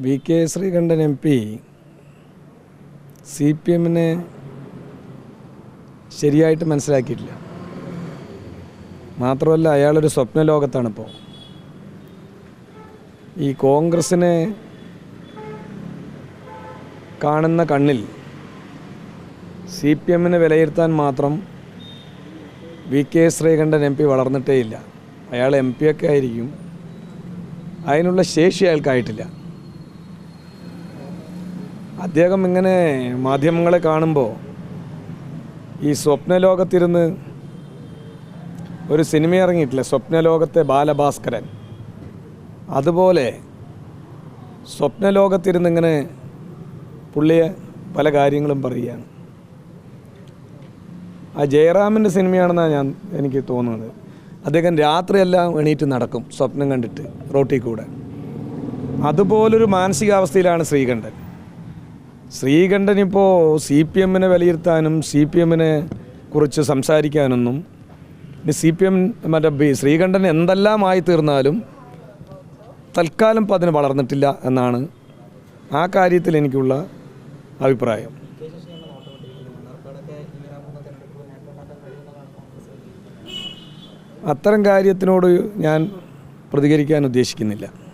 V K Sreekandan M P C P എമ്മിനെ ശരിയായിട്ട് മനസ്സിലാക്കിയിട്ടില്ല. മാത്രമല്ല അയാളൊരു സ്വപ്ന ലോകത്താണിപ്പോൾ ഈ കോൺഗ്രസ്സിനെ കാണുന്ന കണ്ണിൽ സി പി എമ്മിനെ വിലയിരുത്താൻ മാത്രം V K Sreekandan M P വളർന്നിട്ടേയില്ല. അയാൾ എം പി ഒക്കെ ആയിരിക്കും. അതിനുള്ള ശേഷി അയാൾക്കായിട്ടില്ല. അദ്ദേഹം ഇങ്ങനെ മാധ്യമങ്ങളെ കാണുമ്പോൾ ഈ സ്വപ്നലോകത്തിരുന്ന് ഒരു സിനിമ ഇറങ്ങിയിട്ടില്ല? സ്വപ്നലോകത്തെ ബാലഭാസ്കരൻ. അതുപോലെ സ്വപ്നലോകത്തിരുന്ന് ഇങ്ങനെ പുള്ളിയെ പല കാര്യങ്ങളും പറയുകയാണ്. ആ ജയറാമിന്റെ സിനിമയാണെന്നാണ് ഞാൻ എനിക്ക് തോന്നുന്നത്. അദ്ദേഹം രാത്രിയെല്ലാം എണീറ്റ് നടക്കും സ്വപ്നം കണ്ടിട്ട് റോട്ടിൽ കൂടെ. അതുപോലൊരു മാനസികാവസ്ഥയിലാണ് ശ്രീകണ്ഠൻ. ശ്രീകണ്ഠൻ ഇപ്പോൾ സി പി എമ്മിനെ വിലയിരുത്താനും സി പി എമ്മിനെ കുറിച്ച് സംസാരിക്കാനൊന്നും സി പി എം മറ്റേ ശ്രീകണ്ഠൻ എന്തെല്ലാമായി തീർന്നാലും തൽക്കാലം ഇപ്പോൾ അതിന് വളർന്നിട്ടില്ല എന്നാണ് ആ കാര്യത്തിൽ എനിക്കുള്ള അഭിപ്രായം. അത്തരം കാര്യത്തിനോട് ഞാൻ പ്രതികരിക്കാൻ ഉദ്ദേശിക്കുന്നില്ല.